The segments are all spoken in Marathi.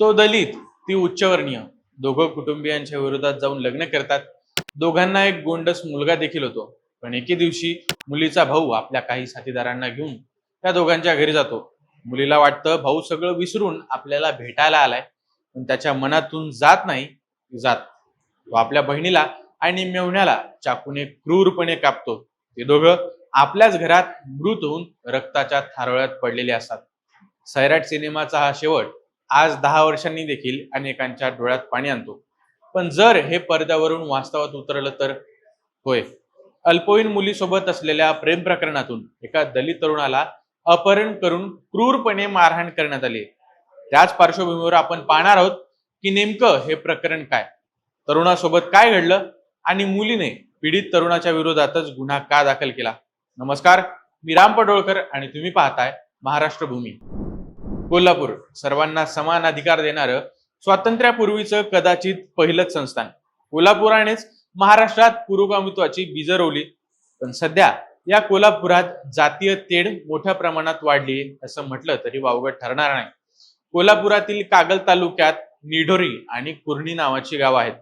तो दलित ती उच्चवर्णीय. दोघं कुटुंबियांच्या विरोधात जाऊन लग्न करतात. दोघांना एक गोंडस मुलगा देखील होतो. पण एके दिवशी मुलीचा भाऊ आपल्या काही साथीदारांना घेऊन त्या दोघांच्या घरी जातो. मुलीला वाटतं भाऊ सगळं विसरून आपल्याला भेटायला आलाय. पण त्याच्या मनातून जात नाही जात. तो आपल्या बहिणीला आणि मेवण्याला चाकूने क्रूरपणे कापतो. ते दोघं आपल्याच घरात मृत होऊन रक्ताच्या थारोळ्यात पडलेले असतात. सैराट सिनेमाचा हा शेवट आज दहा वर्षांनी देखील अनेकांच्या डोळ्यात पाणी आणतो. पण जर हे पडद्यावरून वास्तवात उतरलं तर? होय. अल्पवयीन मुलीसोबत असलेल्या प्रेम प्रकरणातून एका दलित तरुणाला अपहरण करून क्रूरपणे मारहाण करण्यात आली. त्याच पार्श्वभूमीवर आपण पाहणार आहोत की नेमकं हे प्रकरण काय? तरुणासोबत काय घडलं आणि मुलीने पीडित तरुणाच्या विरोधातच गुन्हा का दाखल केला? नमस्कार मी राम पडोळकर आणि तुम्ही पाहताय महाराष्ट्र भूमी. कोल्हापूर सर्वांना समान अधिकार देणारं स्वातंत्र्यापूर्वीचं कदाचित पहिलंच संस्थान. कोल्हापुरानेच महाराष्ट्रात पुरोगामित्वाची बीजं रोवली. पण सध्या या कोल्हापुरात जातीय तेढ मोठ्या प्रमाणात वाढली असं म्हटलं तरी वावगं ठरणार नाही. कोल्हापुरातील कागल तालुक्यात निढोरी आणि कुर्णी नावाची गावं आहेत.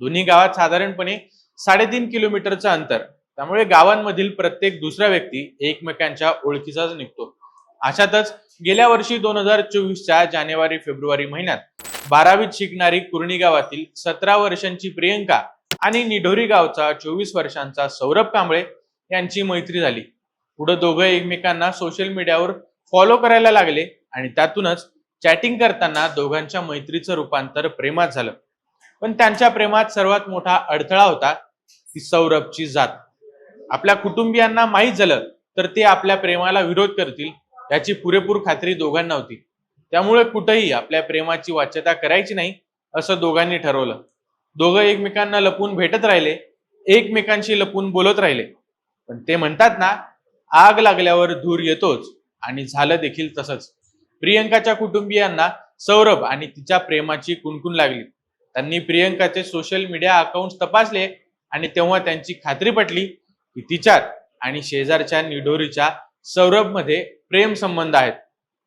दोन्ही गावात साधारणपणे साडेतीन किलोमीटरचं अंतर. त्यामुळे गावांमधील प्रत्येक दुसरा व्यक्ती एकमेकांच्या ओळखीचाच निघतो. अशातच गेल्या वर्षी दोन हजार चोवीसच्या जानेवारी फेब्रुवारी महिन्यात बारावीत शिकणारी कुर्णी गावातील सतरा वर्षांची प्रियंका आणि निढोरी गावचा चोवीस वर्षांचा सौरभ कांबळे यांची मैत्री झाली. पुढे दोघं एकमेकांना सोशल मीडियावर फॉलो करायला लागले आणि त्यातूनच चॅटिंग करताना दोघांच्या मैत्रीचं रूपांतर प्रेमात झालं. पण त्यांच्या प्रेमात सर्वात मोठा अडथळा होता ती सौरभची जात. आपल्या कुटुंबियांना माहीत झालं तर ते आपल्या प्रेमाला विरोध करतील याची पुरेपूर खात्री दोघांना होती. त्यामुळे कुठेही आपल्या प्रेमाची वाच्यता करायची नाही असं दोघांनी ठरवलं. दोघं एकमेकांना लपून भेटत राहिले एकमेकांशी लपून बोलत राहिले. पण ते म्हणतात ना आग लागल्यावर धूर येतोच आणि झालं देखील तसंच. प्रियंकाच्या कुटुंबियांना सौरभ आणि तिच्या प्रेमाची कुणकुण लागली. त्यांनी प्रियंकाचे सोशल मीडिया अकाउंट तपासले आणि तेव्हा त्यांची खात्री पटली की तिच्यात आणि शेजारच्या निढोरीच्या सौरभमध्ये प्रेम संबंध आहेत.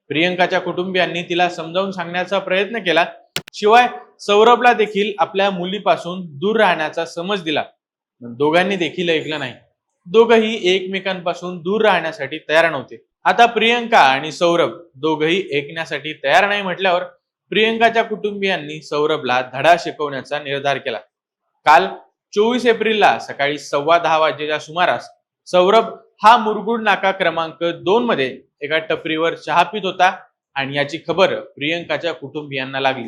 प्रियंकाच्या कुटुंबियांनी तिला समजावून सांगण्याचा प्रयत्न केला. शिवाय सौरभला देखील आपल्या मुलीपासून दूर राहण्याचा समज दिला. दोघांनी देखील ऐकलं नाही. दोघही एकमेकांपासून दूर राहण्यासाठी तयार नव्हते. आता प्रियंका आणि सौरभ दोघही ऐकण्यासाठी तयार नाही म्हटल्यावर प्रियंकाच्या कुटुंबियांनी सौरभला धडा शिकवण्याचा निर्धार केला. काल चोवीस एप्रिलला सकाळी सव्वा दहा वाजेच्या सुमारास सौरभ हा मुरगुड नाका क्रमांक दोन मध्ये एका टपरीवर चहा पित होता आणि याची खबर प्रियंकाच्या कुटुंबियांना लागली.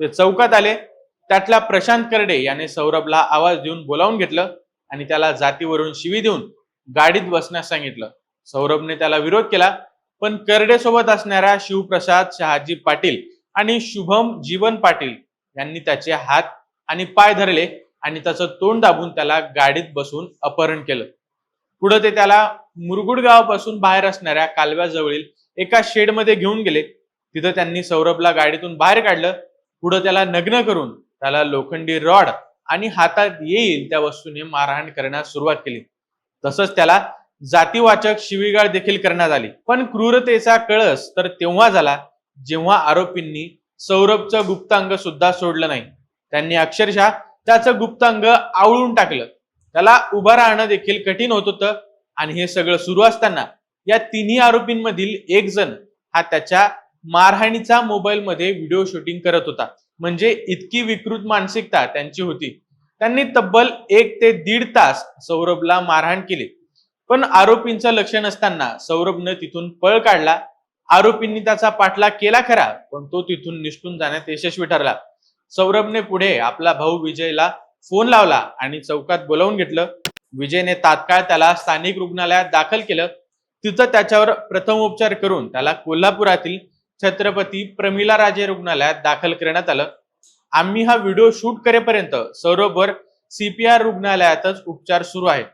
ते चौकात आले. त्यातला प्रशांत करडे याने सौरभला आवाज देऊन बोलावून घेतलं आणि त्याला जातीवरून शिवी देऊन गाडीत बसण्यास सांगितलं. सौरभने त्याला विरोध केला पण करडे सोबत असणाऱ्या शिवप्रसाद शहाजी पाटील आणि शुभम जीवन पाटील यांनी त्याचे हात आणि पाय धरले आणि त्याचं तोंड दाबून त्याला गाडीत बसून अपहरण केलं. पुढे ते त्याला मुरगुड गावापासून बाहेर असणाऱ्या कालव्याजवळील एका शेडमध्ये घेऊन गेले. तिथं त्यांनी सौरभला गाडीतून बाहेर काढलं. पुढे त्याला नग्न करून त्याला लोखंडी रॉड आणि हातात येईल त्या वस्तूने मारहाण करण्यास सुरुवात केली. तसंच त्याला जातीवाचक शिवीगाळ देखील करण्यात आली. पण क्रूरतेचा कळस तर तेव्हा झाला जेव्हा आरोपींनी सौरभचं गुप्तांग सुद्धा सोडलं नाही. त्यांनी अक्षरशः त्याचं गुप्तांग आवळून टाकलं. त्याला उभं राहणं देखील कठीण होत होतं. आणि हे सगळं सुरू असताना या तिन्ही आरोपींमधील एक जण हा त्याच्या मारहाणीचा मोबाईलमध्ये व्हिडिओ शूटिंग करत होता. म्हणजे इतकी विकृत मानसिकता त्यांची होती. त्यांनी तब्बल एक ते दीड तास सौरभला मारहाण केली. पण आरोपींचं लक्ष नसताना सौरभनं तिथून पळ काढला. आरोपींनी त्याचा पाठलाग केला खरा पण तो तिथून निष्ठून जाण्यात यशस्वी ठरला. सौरभने पुढे आपला भाऊ विजयला फोन लावला आणि चौकात बोलावून घेतलं. विजयने तात्काळ त्याला स्थानिक रुग्णालयात दाखल केलं. तिथं त्याच्यावर प्रथम उपचार करून त्याला कोल्हापुरातील छत्रपती प्रमिला राजे रुग्णालयात दाखल करण्यात आलं. आम्ही हा व्हिडिओ शूट करेपर्यंत सौरभवर सीपीआर रुग्णालयातच उपचार सुरू आहेत.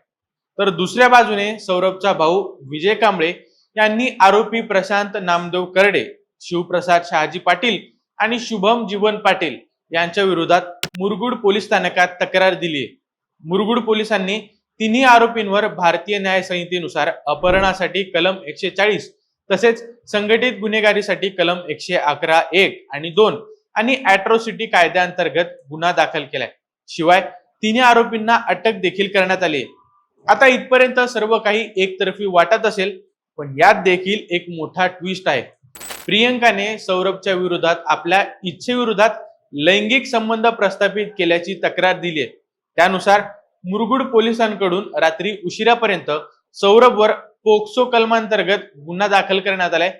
तर दुसऱ्या बाजूने सौरभचा भाऊ विजय कांबळे यांनी आरोपी प्रशांत नामदेव करडे शिवप्रसाद शहाजी पाटील आणि शुभम जीवन पाटील यांच्या विरोधात मुरगुड पोलीस स्थानकात तक्रार दिली. मुरगुड पोलिसांनी तिन्ही आरोपींवर भारतीय न्याय संहितेनुसार अपहरणासाठी कलम एकशे चाळीस तसेच संघटित गुन्हेगारीसाठी कलम एकशे अकरा एक आणि दोन आणि अॅट्रॉसिटी कायद्याअंतर्गत गुन्हा दाखल केलाय. शिवाय तिन्ही आरोपींना अटक देखील करण्यात आली. आता इथपर्यंत सर्व काही एकतर्फी वाटत असेल पण यात देखील एक मोठा ट्विस्ट आहे. प्रियंकाने सौरभच्या विरोधात आपल्या इच्छेविरोधात लैंगिक संबंध प्रस्थापित केल्याची तक्रार दिली आहे त्यानुसार मुरगुड पोलिसांकडून रात्री उशिरापर्यंत सौरभवर पोक्सो कलमांतर्गत गुन्हा दाखल करण्यात आलाय.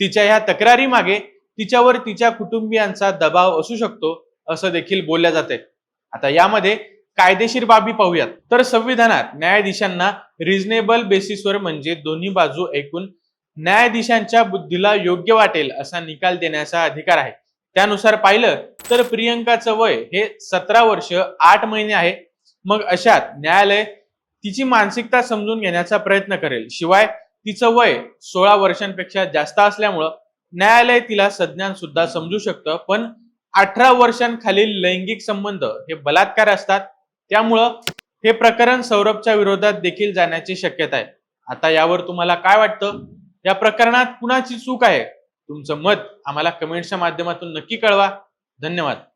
तिच्या ह्या तक्रारी मागे तिच्यावर तिच्या कुटुंबियांचा दबाव असू शकतो असं देखील बोलल्या जाते आता यामध्ये कायदेशीर बाबी पाहूयात. तर संविधानात न्यायाधीशांना रिझनेबल बेसिसवर म्हणजे दोन्ही बाजू ऐकून न्यायाधीशांच्या बुद्धीला योग्य वाटेल असा निकाल देण्याचा अधिकार आहे. त्यानुसार पाहिलं तर प्रियंकाचं वय हे सतरा वर्ष आठ महिने आहे. मग अशात न्यायालय तिची मानसिकता समजून घेण्याचा प्रयत्न करेल. शिवाय तिचं वय सोळा वर्षांपेक्षा जास्त असल्यामुळं न्यायालय तिला संज्ञान सुद्धा समजू शकतं. पण अठरा वर्षांखालील लैंगिक संबंध हे बलात्कार असतात. त्यामुळं हे प्रकरण सौरभच्या विरोधात देखील जाण्याची शक्यता आहे. आता यावर तुम्हाला काय वाटतं? या प्रकरणात कुणाची चूक आहे? तुमचं मत आम्हाला कमेंटच्या माध्यमातून नक्की कळवा. धन्यवाद.